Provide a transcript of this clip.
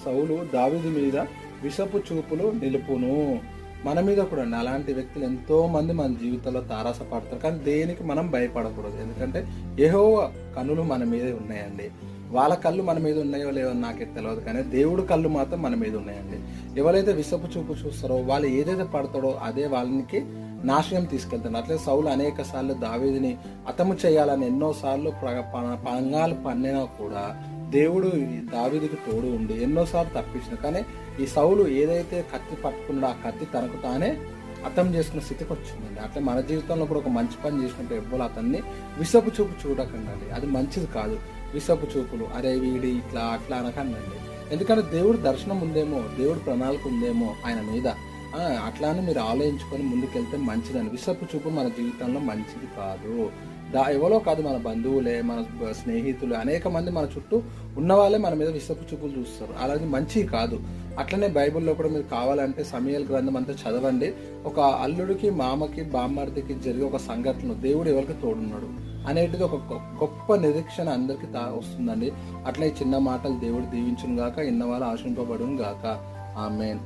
సౌలు దావిది మీద విషపు చూపులు నిలుపును మన మీద కూడా అండి అలాంటి వ్యక్తులు ఎంతో మంది మన జీవితంలో తారాసపడతారు కానీ దేనికి మనం భయపడకూడదు ఎందుకంటే ఏహో కన్నులు మన మీదే ఉన్నాయండి వాళ్ళ కళ్ళు మన మీద ఉన్నాయో లేవో నాకే తెలియదు కానీ దేవుడు కళ్ళు మాత్రం మన మీద ఉన్నాయండి ఎవరైతే విషపు చూపు చూస్తారో వాళ్ళు ఏదైతే పడతాడో అదే వాళ్ళకి నాశనం తీసుకెళ్తాడు అట్లే సౌలు అనేక సార్లు దావేదిని అతము చేయాలని ఎన్నోసార్లు పంగాలు పన్నినా కూడా దేవుడు దావిదికి తోడు ఉండి ఎన్నోసార్లు తప్పించిన. కానీ ఈ సౌలు ఏదైతే కత్తి పట్టుకున్నాడో ఆ కత్తి తనకు తానే అర్థం చేసుకున్న స్థితికి వచ్చిందండి. అట్లా మన జీవితంలో కూడా ఒక మంచి పని చేసుకుంటే ఎవ్వరు అతన్ని విసపు చూపు చూడకండి అది మంచిది కాదు. విసపు చూపులు అరే వీడి ఇట్లా అట్లా అనకండి ఎందుకంటే దేవుడు దర్శనం ఉందేమో దేవుడు ప్రణాళిక ఉందేమో ఆయన మీద. అట్లానే అట్లా అని మీరు ఆలోచించుకొని ముందుకెళ్తే మంచిదని విసపు చూపు మన జీవితంలో మంచిది కాదు. దా ఎవరో కాదు మన బంధువులే మన స్నేహితులు అనేక మంది మన చుట్టూ ఉన్నవాళ్ళే మన మీద విసపు చూపులు చూస్తారు. అలాగే మంచి కాదు. అట్లనే బైబిల్లో కూడా మీరు కావాలంటే సమయాల గ్రంథం అంతా చదవండి. ఒక అల్లుడికి మామకి బామ్మర్దికి జరిగే ఒక సంఘటనలు దేవుడు ఎవరికి తోడున్నాడు అనేటిది ఒక గొప్ప నిరీక్షణ అందరికీ తా వస్తుందండి. అట్లా ఈ చిన్న మాటలు దేవుడు దీవించును గాక ఇన్నవాళ్ళు ఆశింపబడును గాక ఆమెన్.